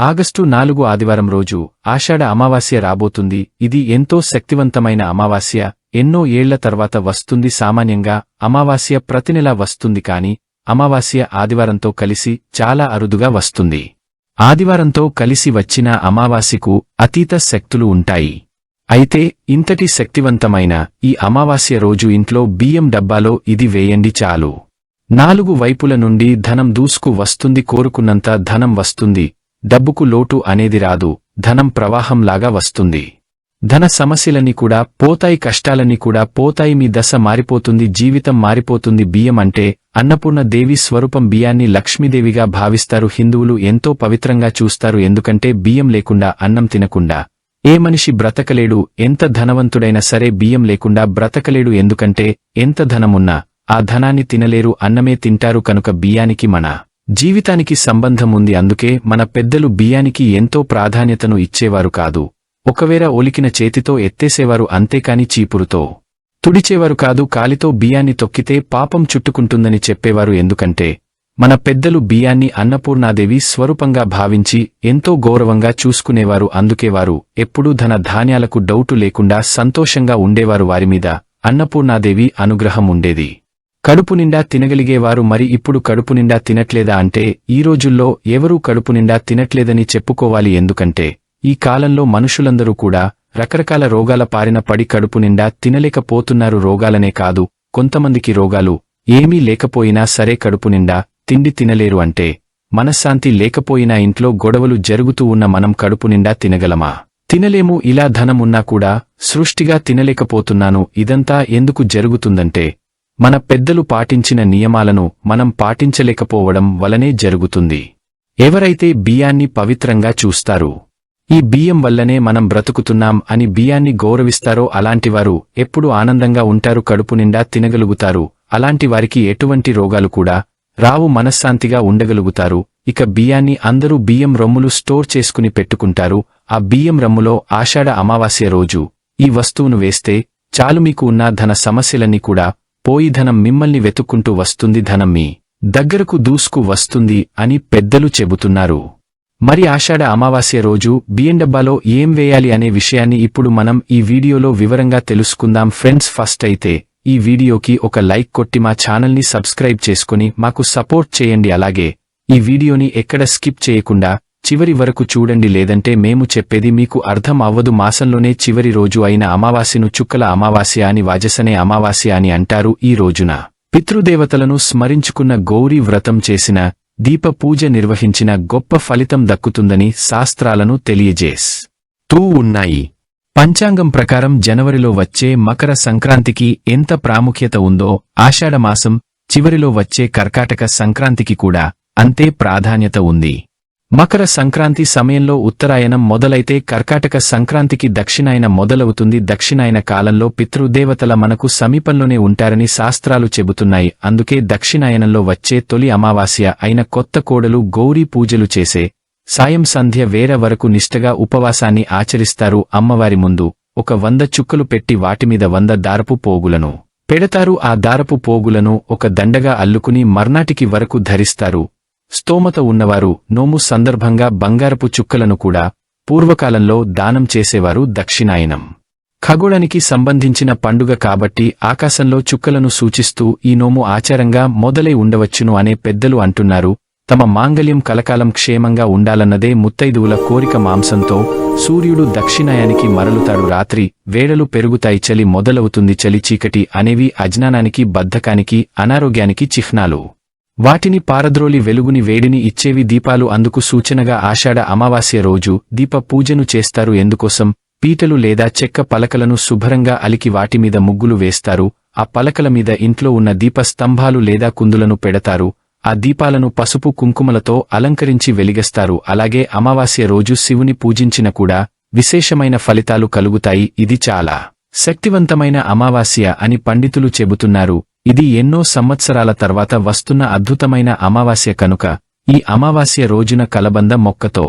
August నాలుగు ఆదివారం రోజు ఆషాఢ అమావాస్య రాబోతుంది. ఇది ఎంతో శక్తివంతమైన అమావాస్య. ఎన్నో ఏళ్ళ తర్వాత వస్తుంది. సామాన్యంగా అమావాస్య ప్రతినెలా వస్తుంది కాని అమావాస్య ఆదివారంతో కలిసి చాలా అరుదుగా వస్తుంది. ఆదివారంతో కలిసి వచ్చిన అమావాస్యకు అతీత శక్తులు ఉంటాయి. అయితే ఇంతటి శక్తివంతమైన ఈ అమావాస్య రోజు ఇంట్లో బియ్యం డబ్బాలో ఇది వేయండి చాలు. నాలుగు వైపుల నుండి ధనం దూసుకు వస్తుంది. కోరుకున్నంత ధనం వస్తుంది. డబ్బుకు లోటు అనేది రాదు ధనం ప్రవాహంలాగా వస్తుంది. ధన సమస్యలని కూడా పోతాయి కష్టాలని కూడా పోతాయి. మీ దశ మారిపోతుంది జీవితం మారిపోతుంది. బియ్యం అంటే అన్నపూర్ణ దేవి స్వరూపం. బియ్యాన్ని లక్ష్మీదేవిగా భావిస్తారు. హిందువులు ఎంతో పవిత్రంగా చూస్తారు. ఎందుకంటే బియ్యం లేకుండా అన్నం తినకుండా. ఏ మనిషి బ్రతకలేడు ఎంత ధనవంతుడైనా సరే బియ్యం లేకుండా బ్రతకలేడు. ఎందుకంటే ఎంత ధనమున్నా ఆ ధనాన్ని తినలేరు అన్నమే తింటారు కనుక బియ్యానికి మన. జీవితానికి సంబంధం ఉంది అందుకే మన పెద్దలు బియ్యానికి ఎంతో ప్రాధాన్యతను ఇచ్చేవారు కాదు. ఒకవేళ ఒలికిన చేతితో ఎత్తేసేవారు అంతేకాని చీపురుతో తుడిచేవారు కాదు కాలితో బియ్యాన్ని తొక్కితే పాపం చుట్టుకుంటుందని చెప్పేవారు. ఎందుకంటే మన పెద్దలు బియ్యాన్ని అన్నపూర్ణాదేవి స్వరూపంగా భావించి ఎంతో గౌరవంగా చూసుకునేవారు. అందుకే వారు ఎప్పుడూ ధన ధాన్యాలకు డౌటు లేకుండా సంతోషంగా ఉండేవారు. వారిమీద అన్నపూర్ణాదేవి అనుగ్రహం ఉండేది. కడుపు నిండా తినగలిగేవారు మరి ఇప్పుడు కడుపు నిండా తినట్లేదా అంటే ఈ రోజుల్లో ఎవరూ కడుపు నిండా తినట్లేదని చెప్పుకోవాలి ఎందుకంటే ఈ కాలంలో మనుషులందరూ కూడా రకరకాల రోగాల పారిన పడి కడుపు నిండా తినలేకపోతున్నారు రోగాలనే కాదు కొంతమందికి రోగాలు ఏమీ లేకపోయినా సరే కడుపు నిండా తిండి తినలేరు అంటే మనశ్శాంతి లేకపోయినా ఇంట్లో గొడవలు జరుగుతూ ఉన్న మనం కడుపు నిండా తినగలమా? తినలేము ఇలా ధనం ఉన్నా కూడా సృష్టిగా తినలేకపోతున్నాను ఇదంతా ఎందుకు జరుగుతుందంటే మన పెద్దలు పాటించిన నియమాలను మనం పాటించలేకపోవడం వలనే జరుగుతుంది. ఎవరైతే బియ్యాన్ని పవిత్రంగా చూస్తారు ఈ బియ్యం వల్లనే మనం బ్రతుకుతున్నాం అని బియ్యాన్ని గౌరవిస్తారో అలాంటివారు ఎప్పుడు ఆనందంగా ఉంటారు కడుపు నిండా తినగలుగుతారు. అలాంటి వారికి ఎటువంటి రోగాలు కూడా రావు మనశ్శాంతిగా ఉండగలుగుతారు. ఇక బియ్యాన్ని అందరూ బియ్యం రొమ్ములు స్టోర్ చేసుకుని పెట్టుకుంటారు. ఆ బియ్యం రమ్ములో ఆషాఢ అమావాస్య రోజు ఈ వస్తువును వేస్తే చాలు మీకు ఉన్న ధన సమస్యలన్నీ కూడా పోయి ధనం మిమ్మల్ని వెతుక్కుంటూ వస్తుంది ధనం మీ దగ్గరకు దూసుకు వస్తుంది అని పెద్దలు చెబుతున్నారు. మరి ఆషాఢ అమావాస్య రోజు బియ్యం డబ్బాలో ఏం వేయాలి అనే విషయాన్ని ఇప్పుడు మనం ఈ వీడియోలో వివరంగా తెలుసుకుందాం. ఫ్రెండ్స్ ఫస్ట్ అయితే ఈ వీడియోకి ఒక లైక్ కొట్టి మా ఛానల్ని సబ్స్క్రైబ్ చేసుకుని మాకు సపోర్ట్ చేయండి. అలాగే ఈ వీడియోని ఎక్కడ స్కిప్ చేయకుండా చివరి వరకు చూడండి లేదంటే మేము చెప్పేది మీకు అర్థం అవ్వదు మాసంలోనే చివరి రోజు అయిన అమావాస్యను చుక్కల అమావాస్య అని వాజసనే అమావాస్య అని అంటారు. ఈ రోజున పితృదేవతలను స్మరించుకున్న గౌరీ వ్రతం చేసిన దీప పూజ నిర్వహించిన గొప్ప ఫలితం దక్కుతుందని శాస్త్రాలను తెలియజేస్ తూ ఉన్నాయి. పంచాంగం ప్రకారం జనవరిలో వచ్చే మకర సంక్రాంతికి ఎంత ప్రాముఖ్యత ఉందో ఆషాఢమాసం చివరిలో వచ్చే కర్కాటక సంక్రాంతికి కూడా అంతే ప్రాధాన్యత ఉంది. మకర సంక్రాంతి సమయంలో ఉత్తరాయణం మొదలైతే కర్కాటక సంక్రాంతికి దక్షిణాయన మొదలవుతుంది. దక్షిణాయన కాలంలో పితృదేవతల మనకు సమీపంలోనే ఉంటారని శాస్త్రాలు చెబుతున్నాయి. అందుకే దక్షిణాయనంలో వచ్చే తొలి అమావాస్య అయిన కొత్త కోడలు గౌరీ పూజలు చేసే సాయం సంధ్య వేర వరకు నిష్టగా ఉపవాసాన్ని ఆచరిస్తారు అమ్మవారి ముందు. ఒక వంద చుక్కలు పెట్టి వాటిమీద వంద దారపు పోగులను పెడతారు. ఆ దారపు పోగులను ఒక దండగా అల్లుకుని మర్నాటికి వరకు ధరిస్తారు. స్తోమత ఉన్నవారు నోము సందర్భంగా బంగారపు చుక్కలను కూడా పూర్వకాలంలో దానం చేసేవారు దక్షిణాయనం. ఖగోళానికి సంబంధించిన పండుగ కాబట్టి ఆకాశంలో చుక్కలను సూచిస్తూ ఈ నోము ఆచారంగా మొదలై ఉండవచ్చును అనే పెద్దలు అంటున్నారు. తమ మాంగల్యం కలకాలం క్షేమంగా ఉండాలన్నదే ముత్తైదువుల కోరిక మాంసంతో సూర్యుడు దక్షిణాయానికి మరలుతాడు. రాత్రి వేడలు పెరుగుతాయి చలి మొదలవుతుంది. చలి చీకటి అనేవి అజ్ఞానానికి బద్ధకానికి అనారోగ్యానికి చిహ్నాలు. వాటిని పారద్రోలి వెలుగుని వేడిని ఇచ్చేవి దీపాలు అందుకు సూచనగా ఆషాఢ అమావాస్య రోజు దీప పూజను చేస్తారు. ఎందుకోసం? పీటలు లేదా చెక్క పలకలను శుభ్రంగా అలికి వాటిమీద ముగ్గులు వేస్తారు. ఆ పలకల మీద ఇంట్లో ఉన్న దీప స్తంభాలు లేదా కుందులను పెడతారు. ఆ దీపాలను పసుపు కుంకుమలతో అలంకరించి వెలిగస్తారు. అలాగే అమావాస్య రోజు శివుని పూజించిన కూడా విశేషమైన ఫలితాలు కలుగుతాయి. ఇది చాలా శక్తివంతమైన అమావాస్య అని పండితులు చెబుతున్నారు. ఇది ఎన్నో సంవత్సరాల తర్వాత వస్తున్న అద్భుతమైన అమావాస్య కనుక ఈ అమావాస్య రోజున కలబంద మొక్కతో.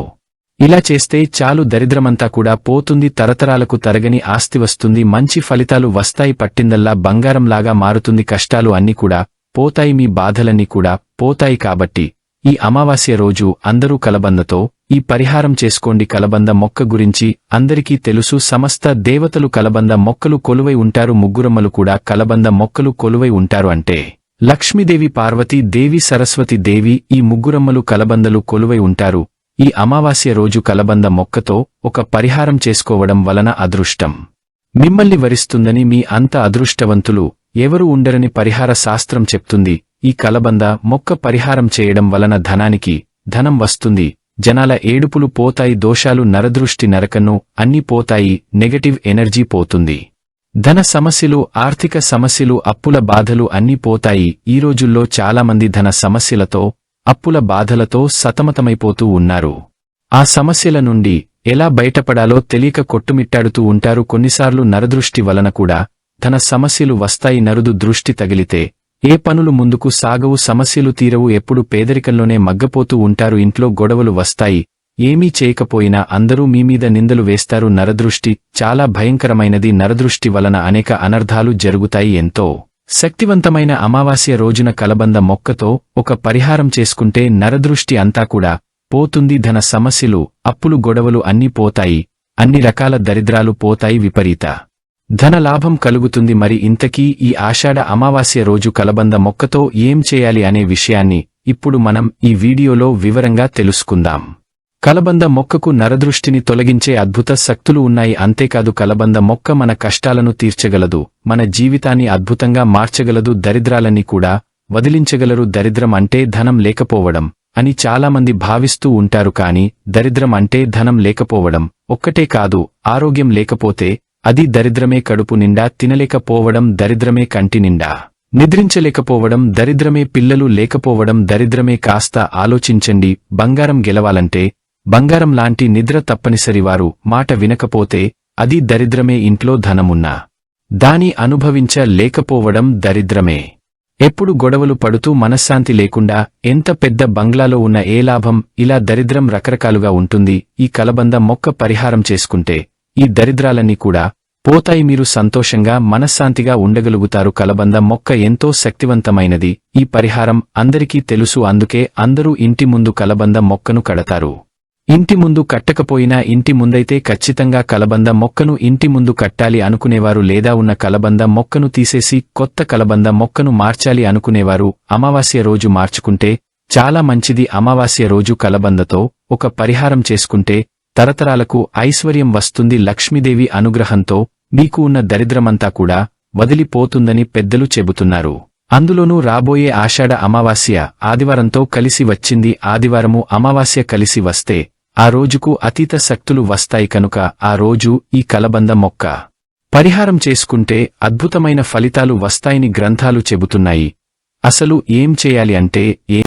ఇలా చేస్తే చాలు దరిద్రమంతా కూడా పోతుంది తరతరాలకు తరగని ఆస్తి వస్తుంది మంచి ఫలితాలు వస్తాయి పట్టిందల్లా బంగారంలాగా మారుతుంది కష్టాలు అన్నీ కూడా పోతాయి మీ బాధలన్నీ కూడా పోతాయి కాబట్టి ఈ అమావాస్య రోజు అందరూ కలబందతో ఈ పరిహారం చేసుకోండి. కలబంద మొక్క గురించి అందరికీ తెలుసు. సమస్త దేవతలు కలబంద మొక్కలు కొలువై ఉంటారు. ముగ్గురమ్మలు కూడా కలబంద మొక్కలు కొలువై ఉంటారు అంటే లక్ష్మీదేవి పార్వతీ దేవి సరస్వతి దేవి ఈ ముగ్గురమ్మలు కలబందలు కొలువై ఉంటారు. ఈ అమావాస్య రోజు కలబంద మొక్కతో ఒక పరిహారం చేసుకోవడం వలన అదృష్టం మిమ్మల్ని వరిస్తుందని మీ అంత అదృష్టవంతులు ఎవరు ఉండరని పరిహార శాస్త్రం చెప్తుంది. ఈ కలబంద మొక్క పరిహారం చేయడం వలన ధనానికి ధనం వస్తుంది. జనాల ఏడుపులు పోతాయి దోషాలు నరదృష్టి నరకను అన్ని పోతాయి నెగటివ్ ఎనర్జీ పోతుంది. ధన సమస్యలు ఆర్థిక సమస్యలు అప్పుల బాధలు అన్నీ పోతాయి. ఈ రోజుల్లో చాలామంది ధన సమస్యలతో అప్పుల బాధలతో సతమతమైపోతూ ఉన్నారు. ఆ సమస్యల నుండి ఎలా బయటపడాలో తెలియక కొట్టుమిట్టాడుతూ ఉంటారు. కొన్నిసార్లు నరదృష్టి వలన కూడా ధన సమస్యలు వస్తాయి. నరుదు దృష్టి తగిలితే ఏ పనులు ముందుకు సాగవు సమస్యలు తీరవు ఎప్పుడు పేదరికంలోనే మగ్గపోతూ ఉంటారు ఇంట్లో గొడవలు వస్తాయి. ఏమీ చేయకపోయినా అందరూ మీమీద నిందలు వేస్తారు. నరదృష్టి చాలా భయంకరమైనది. నరదృష్టి వలన అనేక అనర్ధాలు జరుగుతాయి. ఎంతో శక్తివంతమైన అమావాస్య రోజున కలబంద మొక్కతో ఒక పరిహారం చేసుకుంటే నరదృష్టి అంతా కూడా పోతుంది. ధన సమస్యలు అప్పులు గొడవలు అన్నీ పోతాయి. అన్ని రకాల దరిద్రాలు పోతాయి విపరీత ధన లాభం కలుగుతుంది. మరి ఇంతకీ ఈ ఆషాఢ అమావాస్య రోజు కలబంద మొక్కతో ఏం చేయాలి అనే విషయాన్ని ఇప్పుడు మనం ఈ వీడియోలో వివరంగా తెలుసుకుందాం. కలబంద మొక్కకు నరదృష్టిని తొలగించే అద్భుత శక్తులు ఉన్నాయి. అంతేకాదు కలబంద మొక్క మన కష్టాలను తీర్చగలదు. మన జీవితాన్ని అద్భుతంగా మార్చగలదు. దరిద్రాలన్నీ కూడా వదిలించగలరు. దరిద్రం అంటే ధనం లేకపోవడం అని చాలామంది భావిస్తూ ఉంటారు. కాని దరిద్రం అంటే ధనం లేకపోవడం ఒక్కటే కాదు ఆరోగ్యం లేకపోతే అది దరిద్రమే కడుపు నిండా తినలేకపోవడం దరిద్రమే కంటి నిండా. నిద్రించలేకపోవడం దరిద్రమే పిల్లలు లేకపోవడం దరిద్రమే కాస్త ఆలోచించండి బంగారం గెలవాలంటే బంగారం లాంటి నిద్ర తప్పనిసరివారు మాట వినకపోతే అది దరిద్రమే ఇంట్లో ధనమున్నా. దాని అనుభవించలేకపోవడం దరిద్రమే. ఎప్పుడు గొడవలు పడుతూ మనశ్శాంతి లేకుండా ఎంత పెద్ద బంగ్లాలో ఉన్న ఏ లాభం ఇలా దరిద్రం రకరకాలుగా ఉంటుంది ఈ కలబంద మొక్క పరిహారం చేసుకుంటే. ఈ దరిద్రాలన్నీ కూడా పోతాయి. మీరు సంతోషంగా మనశ్శాంతిగా ఉండగలుగుతారు. కలబంద మొక్క ఎంతో శక్తివంతమైనది. ఈ పరిహారం అందరికీ తెలుసు. అందుకే అందరూ ఇంటి ముందు కలబంద మొక్కను కడతారు. ఇంటి ముందు కట్టకపోయినా ఇంటి ముందైతే ఖచ్చితంగా కలబంద మొక్కను ఇంటి ముందు కట్టాలి అనుకునేవారు లేదా ఉన్న కలబంద మొక్కను తీసేసి కొత్త కలబంద మొక్కను మార్చాలి అనుకునేవారు అమావాస్య రోజు మార్చుకుంటే చాలా మంచిది. అమావాస్య రోజు కలబందతో ఒక పరిహారం చేసుకుంటే తరతరాలకు ఐశ్వర్యం వస్తుంది లక్ష్మీదేవి అనుగ్రహంతో మీకు ఉన్న దరిద్రమంతా కూడా వదిలిపోతుందని పెద్దలు చెబుతున్నారు. అందులోనూ రాబోయే ఆషాఢ అమావాస్య ఆదివారంతో కలిసి వచ్చింది. ఆదివారము అమావాస్య కలిసి వస్తే ఆ రోజుకు అతీత శక్తులు వస్తాయి కనుక ఆ రోజు ఈ కలబంద మొక్క. పరిహారం చేసుకుంటే అద్భుతమైన ఫలితాలు వస్తాయని గ్రంథాలు చెబుతున్నాయి. అసలు ఏం చేయాలి అంటే ఏ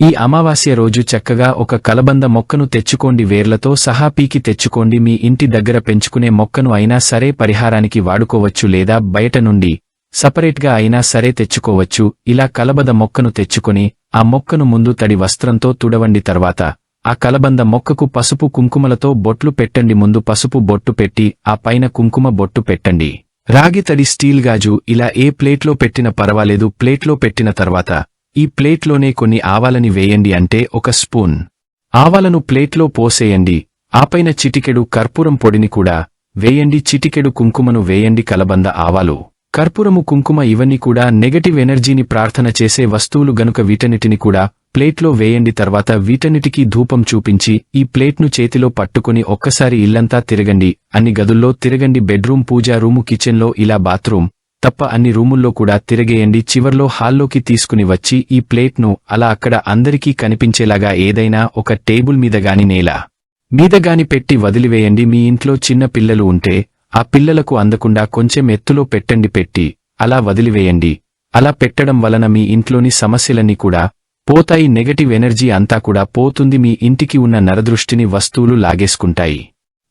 ఈ అమావాస్య రోజు చక్కగా ఒక కలబంద మొక్కను తెచ్చుకోండి. వేర్లతో సహా పీకి తెచ్చుకోండి. మీ ఇంటి దగ్గర పెంచుకునే మొక్కను అయినా సరే పరిహారానికి వాడుకోవచ్చు లేదా బయట నుండి సపరేట్గా అయినా సరే తెచ్చుకోవచ్చు. ఇలా కలబంద మొక్కను తెచ్చుకొని ఆ మొక్కను ముందు తడి వస్త్రంతో తుడవండి. తర్వాత ఆ కలబంద మొక్కకు పసుపు కుంకుమలతో బొట్లు పెట్టండి. ముందు పసుపు బొట్టు పెట్టి ఆ పైన కుంకుమ బొట్టు పెట్టండి. రాగి తడి స్టీల్ గాజు ఇలా ఏ ప్లేట్లో పెట్టిన పర్వాలేదు. ప్లేట్లో పెట్టిన తర్వాత ఈ ప్లేట్లోనే కొన్ని ఆవాలని వేయండి అంటే ఒక స్పూన్. ఆవాలను ప్లేట్లో పోసేయండి ఆపైన చిటికెడు కర్పూరం పొడిని కూడా వేయండి. చిటికెడు కుంకుమను వేయండి కలబంద ఆవాలు. కర్పూరము కుంకుమ ఇవన్నీ కూడా నెగటివ్ ఎనర్జీని ప్రార్థన చేసే వస్తువులు గనుక వీటన్నిటిని కూడా ప్లేట్లో వేయండి. తర్వాత వీటన్నిటికీ ధూపం చూపించి ఈ ప్లేట్ను చేతిలో పట్టుకుని ఒక్కసారి ఇల్లంతా తిరగండి. అన్ని గదుల్లో తిరగండి. బెడ్రూమ్ పూజా రూము కిచెన్లో ఇలా బాత్రూమ్ తప్ప అన్ని రూముల్లో కూడా తిరగేయండి. చివర్లో హాల్లోకి తీసుకుని వచ్చి ఈ ప్లేట్ను అలా అక్కడ అందరికీ కనిపించేలాగా ఏదైనా ఒక టేబుల్ మీద గాని నేల మీద గాని పెట్టి వదిలివేయండి. మీ ఇంట్లో చిన్న పిల్లలు ఉంటే ఆ పిల్లలకు అందకుండా కొంచెం ఎత్తులో పెట్టండి పెట్టి అలా వదిలివేయండి. అలా పెట్టడం వలన మీ ఇంట్లోని సమస్యలన్నీ కూడా పోతాయి. నెగటివ్ ఎనర్జీ అంతా కూడా పోతుంది. మీ ఇంటికి ఉన్న నరదృష్టిని వస్తువులు లాగేసుకుంటాయి.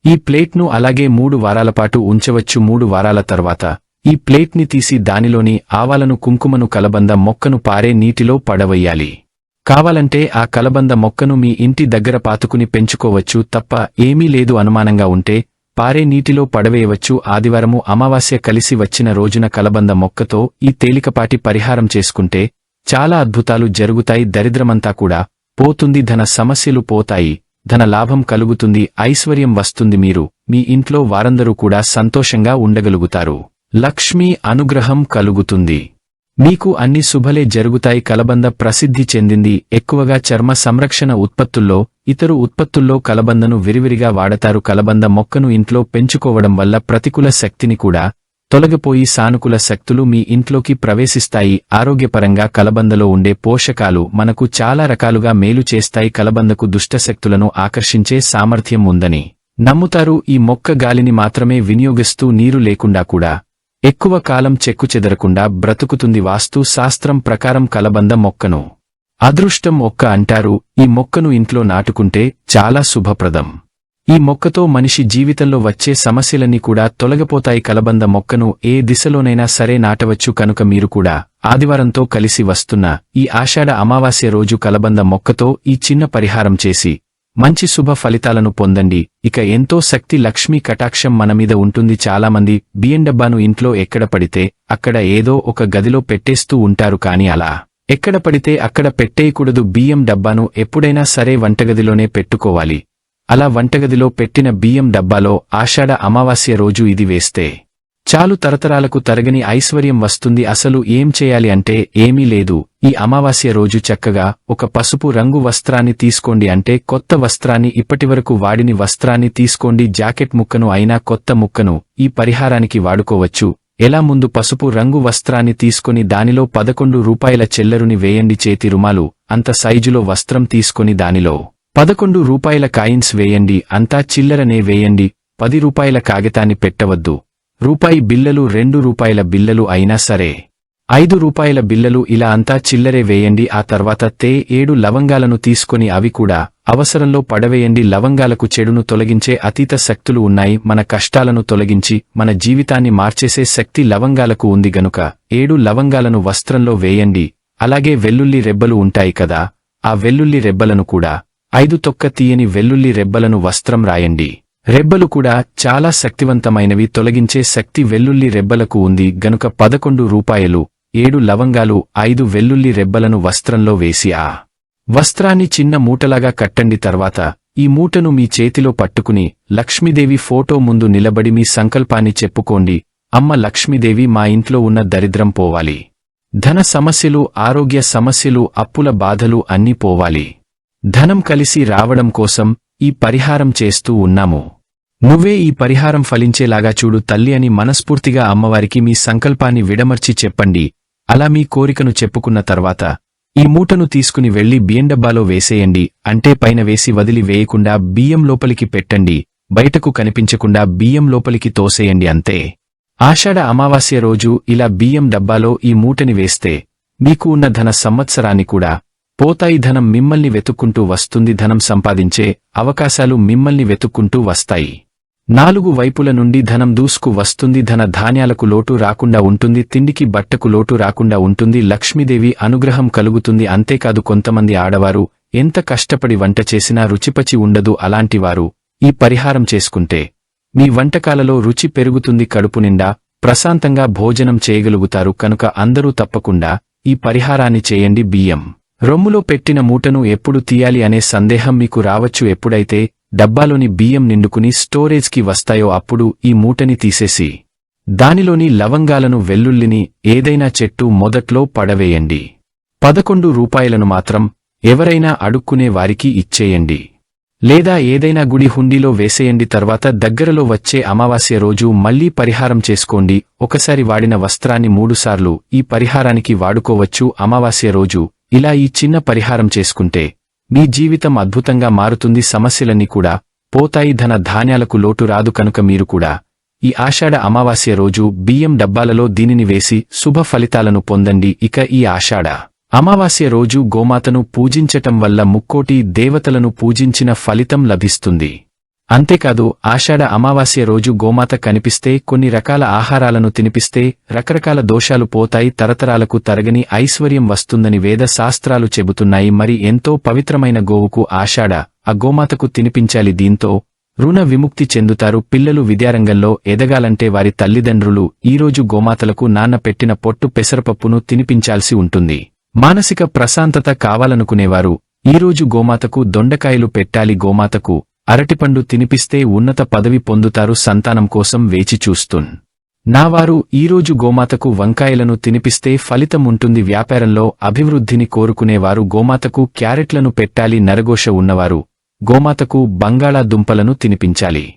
ఈ ప్లేట్ను అలాగే మూడు వారాల పాటు ఉంచవచ్చు. మూడు వారాల తర్వాత ఈ ప్లేట్ని తీసి దానిలోని ఆవాలను కుంకుమను కలబంద మొక్కను పారే నీటిలో పడవయ్యాలి. కావాలంటే ఆ కలబంద మొక్కను మీ ఇంటి దగ్గర పాతుకుని పెంచుకోవచ్చు తప్ప ఏమీ లేదు అనుమానంగా ఉంటే పారే నీటిలో పడవేయవచ్చు. ఆదివారము అమావాస్య కలిసి వచ్చిన రోజున కలబంద మొక్కతో ఈ తేలికపాటి పరిహారం చేసుకుంటే చాలా అద్భుతాలు జరుగుతాయి. దరిద్రమంతా కూడా పోతుంది. ధన సమస్యలు పోతాయి. ధన లాభం కలుగుతుంది. ఐశ్వర్యం వస్తుంది. మీరు మీ ఇంట్లో వారందరూ కూడా సంతోషంగా ఉండగలుగుతారు. లక్ష్మీ అనుగ్రహం కలుగుతుంది. మీకు అన్ని శుభలే జరుగుతాయి. కలబంద ప్రసిద్ధి చెందింది. ఎక్కువగా చర్మ సంరక్షణ ఉత్పత్తుల్లో ఇతరు ఉత్పత్తుల్లో కలబందను విరివిరిగా వాడతారు. కలబంద మొక్కను ఇంట్లో పెంచుకోవడం వల్ల ప్రతికూల శక్తిని కూడా తొలగిపోయి సానుకూల శక్తులు మీ ఇంట్లోకి ప్రవేశిస్తాయి. ఆరోగ్యపరంగా కలబందలో ఉండే పోషకాలు మనకు చాలా రకాలుగా మేలు చేస్తాయి. కలబందకు దుష్టశక్తులను ఆకర్షించే సామర్థ్యం ఉందని నమ్ముతారు. ఈ మొక్క గాలిని మాత్రమే వినియోగిస్తూ నీరు లేకుండా కూడా ఎక్కువ కాలం చెక్కు చెదరకుండా బ్రతుకుతుంది వాస్తు శాస్త్రం ప్రకారం కలబంద మొక్కను. అదృష్టం మొక్క అంటారు ఈ మొక్కను ఇంట్లో నాటుకుంటే చాలా శుభప్రదం. ఈ మొక్కతో మనిషి జీవితంలో వచ్చే సమస్యలన్నీ కూడా తొలగిపోతాయి. కలబంద మొక్కను ఏ దిశలోనైనా సరే నాటవచ్చు కనుక మీరు కూడా ఆదివారంతో కలిసి వస్తున్న ఈ ఆషాఢ అమావాస్య రోజు కలబంద మొక్కతో ఈ చిన్న పరిహారం చేసి మంచి శుభ ఫలితాలను పొందండి. ఇక ఎంతో శక్తి లక్ష్మీ కటాక్షం మనమీద ఉంటుంది. చాలామంది బియ్యం డబ్బాను ఇంట్లో ఎక్కడ పడితే అక్కడ ఏదో ఒక గదిలో పెట్టేస్తూ ఉంటారు కాని అలా ఎక్కడ పడితే అక్కడ పెట్టేయకూడదు. బియ్యం డబ్బాను ఎప్పుడైనా సరే వంటగదిలోనే పెట్టుకోవాలి. అలా వంటగదిలో పెట్టిన బియ్యం డబ్బాలో ఆషాఢ అమావాస్య రోజు ఇది వేస్తే చాలు తరతరాలకు తరగని ఐశ్వర్యం వస్తుంది. అసలు ఏం చేయాలి అంటే ఏమీ లేదు. ఈ అమావాస్య రోజు చక్కగా ఒక పసుపు రంగు వస్త్రాన్ని తీసుకోండి అంటే కొత్త వస్త్రాన్ని ఇప్పటివరకు వాడిని వస్త్రాన్ని తీసుకోండి. జాకెట్ ముక్కను అయినా కొత్త ముక్కను ఈ పరిహారానికి వాడుకోవచ్చు. ఎలా ముందు పసుపు రంగు వస్త్రాన్ని తీసుకొని దానిలో పదకొండు రూపాయల చెల్లరుని వేయండి. చేతి రుమాలు అంత సైజులో వస్త్రం తీసుకొని దానిలో పదకొండు రూపాయల కాయిన్స్ వేయండి. అంతా చిల్లరనే వేయండి. పది రూపాయల కాగితాన్ని పెట్టవద్దు. రూపాయి బిల్లలు రెండు రూపాయల బిల్లలు అయినా సరే. ఐదు రూపాయల బిల్లలు ఇలా అంతా చిల్లరే వేయండి ఆ తర్వాత తే ఏడు లవంగాలను తీసుకొని అవి కూడా అవసరంలో పడవేయండి. లవంగాలకు చెడును తొలగించే అతీత శక్తులు ఉన్నాయి మన కష్టాలను తొలగించి మన జీవితాన్ని మార్చేసే శక్తి లవంగాలకు ఉంది గనుక ఏడు లవంగాలను వస్త్రంలో వేయండి. అలాగే వెల్లుల్లి రెబ్బలు ఉంటాయి కదా ఆ వెల్లుల్లి రెబ్బలను కూడా. ఐదు తొక్క తీయని వెల్లుల్లి రెబ్బలను వస్త్రం రాయండి. రెబ్బలు కూడా చాలా శక్తివంతమైనవి. తొలగించే శక్తి వెల్లుల్లి రెబ్బలకు ఉంది. గనుక పదకొండు రూపాయలు ఏడు లవంగాలు ఐదు వెల్లుల్లి రెబ్బలను వస్త్రంలో వేసి ఆ వస్త్రాన్ని చిన్న మూటలాగా కట్టండి. తర్వాత ఈ మూటను మీ చేతిలో పట్టుకుని లక్ష్మీదేవి ఫోటో ముందు నిలబడి మీ సంకల్పాన్ని చెప్పుకోండి. అమ్మ లక్ష్మీదేవి మా ఇంట్లో ఉన్న దరిద్రం పోవాలి. ధన సమస్యలు ఆరోగ్య సమస్యలు అప్పుల బాధలు అన్నీ పోవాలి. ధనం కలిసి రావడం కోసం ఈ పరిహారం చేస్తూ ఉన్నాము. నువ్వే ఈ పరిహారం ఫలించేలాగా చూడు తల్లి అని మనస్ఫూర్తిగా అమ్మవారికి మీ సంకల్పాన్ని విడమర్చి చెప్పండి. అలా మీ కోరికను చెప్పుకున్న తర్వాత ఈ మూటను తీసుకుని వెళ్ళి బియ్యం డబ్బాలో వేసేయండి. అంటే పైన వేసి వదిలి వేయకుండా బియ్యం లోపలికి పెట్టండి. బయటకు కనిపించకుండా బియ్యం లోపలికి తోసేయండి అంతే. ఆషాఢ అమావాస్య రోజు ఇలా బియ్యం డబ్బాలో ఈ మూటని వేస్తే మీకు ఉన్న ధన సంవత్సరాన్ని కూడా పోతాయి ధనం మిమ్మల్ని వెతుక్కుంటూ వస్తుంది ధనం సంపాదించే అవకాశాలు మిమ్మల్ని వెతుక్కుంటూ వస్తాయి. నాలుగు వైపుల నుండి ధనం దూసుకు వస్తుంది ధన ధాన్యాలకు లోటు రాకుండా ఉంటుంది తిండికి బట్టకు లోటు రాకుండా ఉంటుంది లక్ష్మీదేవి అనుగ్రహం కలుగుతుంది అంతేకాదు కొంతమంది ఆడవారు ఎంత కష్టపడి వంట చేసినా రుచిపచి ఉండదు అలాంటివారు ఈ పరిహారం చేసుకుంటే. మీ వంటకాలలో రుచి పెరుగుతుంది కడుపు నిండా ప్రశాంతంగా భోజనం చేయగలుగుతారు కనుక అందరూ తప్పకుండా ఈ పరిహారాన్ని చేయండి. బియ్యం. రొమ్ములో పెట్టిన మూటను ఎప్పుడు తీయాలి అనే సందేహం మీకు రావచ్చు. ఎప్పుడైతే డబ్బాలోని బియ్యం నిండుకుని స్టోరేజ్కి వస్తాయో అప్పుడు ఈ మూటని తీసేసి దానిలోని లవంగాలను వెల్లుల్లిని ఏదైనా చెట్టు మొదట్లో పడవేయండి. పదకొండు రూపాయలను మాత్రం ఎవరైనా అడుక్కునే వారికి ఇచ్చేయండి. లేదా ఏదైనా గుడి హుండీలో వేసేయండి. తర్వాత దగ్గరలో వచ్చే అమావాస్య రోజు మళ్ళీ పరిహారం చేసుకోండి. ఒకసారి వాడిన వస్త్రాన్ని మూడుసార్లు ఈ పరిహారానికి వాడుకోవచ్చు. అమావాస్య రోజు ఇలా ఈ చిన్న పరిహారం చేసుకుంటే మీ జీవితం అద్భుతంగా మారుతుంది సమస్యలన్నీ కూడా పోతాయి ధన ధాన్యాలకు లోటు రాదు కనుక మీరు కూడా ఈ ఆషాఢ అమావాస్య రోజు బియ్యం డబ్బాలలో దీనిని వేసి శుభ ఫలితాలను పొందండి. ఇక ఈ ఆషాఢ అమావాస్య రోజు గోమాతను పూజించటం వల్ల ముక్కోటి దేవతలను పూజించిన ఫలితం లభిస్తుంది. అంతేకాదు ఆషాఢ అమావాస్య రోజు గోమాత కనిపిస్తే కొన్ని రకాల ఆహారాలను తినిపిస్తే రకరకాల దోషాలు పోతాయి తరతరాలకు తరగని ఐశ్వర్యం వస్తుందని వేద శాస్త్రాలు చెబుతున్నాయి. మరి ఎంతో పవిత్రమైన గోవుకు ఆషాఢ ఆ గోమాతకు తినిపించాలి దీంతో రుణ విముక్తి చెందుతారు. పిల్లలు విద్యారంగంలో ఎదగాలంటే వారి తల్లిదండ్రులు ఈరోజు గోమాతలకు నాన్న పెట్టిన పొట్టు పెసరపప్పును తినిపించాల్సి ఉంటుంది. మానసిక ప్రశాంతత కావాలనుకునేవారు. ఈరోజు గోమాతకు దొండకాయలు పెట్టాలి. గోమాతకు అరటిపండు తినిపిస్తే ఉన్నత పదవి పొందుతారు సంతానం కోసం వేచి చూస్తున్. నావారు ఈరోజు గోమాతకు వంకాయలను తినిపిస్తే ఫలితం ఉంటుంది వ్యాపారంలో అభివృద్ధిని కోరుకునేవారు గోమాతకు క్యారెట్లను పెట్టాలి నరగోష ఉన్నవారు గోమాతకు బంగాళాదుంపలను తినిపించాలి.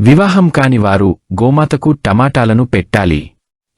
వివాహం కాని వారు గోమాతకు టమాటాలను పెట్టాలి.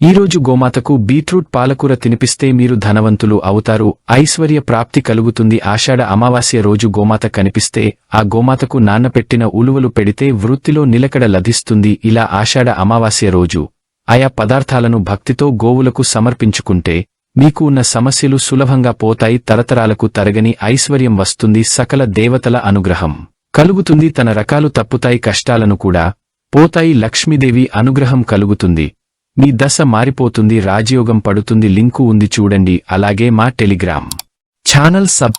ఈరోజు గోమాతకు బీట్రూట్ పాలకూర తినిపిస్తే మీరు ధనవంతులు అవుతారు. ఐశ్వర్య ప్రాప్తి కలుగుతుంది. ఆషాఢ అమావాస్య రోజు గోమాత కనిపిస్తే ఆ గోమాతకు నాన్నపెట్టిన ఉలువలు పెడితే వృత్తిలో నిలకడ లభిస్తుంది. ఇలా ఆషాఢ అమావాస్య రోజు ఆయా పదార్థాలను భక్తితో గోవులకు సమర్పించుకుంటే మీకు ఉన్న సమస్యలు సులభంగా పోతాయి. తరతరాలకు తరగని ఐశ్వర్యం వస్తుంది. సకల దేవతల అనుగ్రహం కలుగుతుంది. తన రకాలు తప్పుతాయి. కష్టాలను కూడా పోతాయి. లక్ష్మీదేవి అనుగ్రహం కలుగుతుంది. మీ దశ మారిపోతుంది రాజయోగం పడుతుంది లింకు ఉంది చూడండి అలాగే మా టెలిగ్రామ్. Channel sub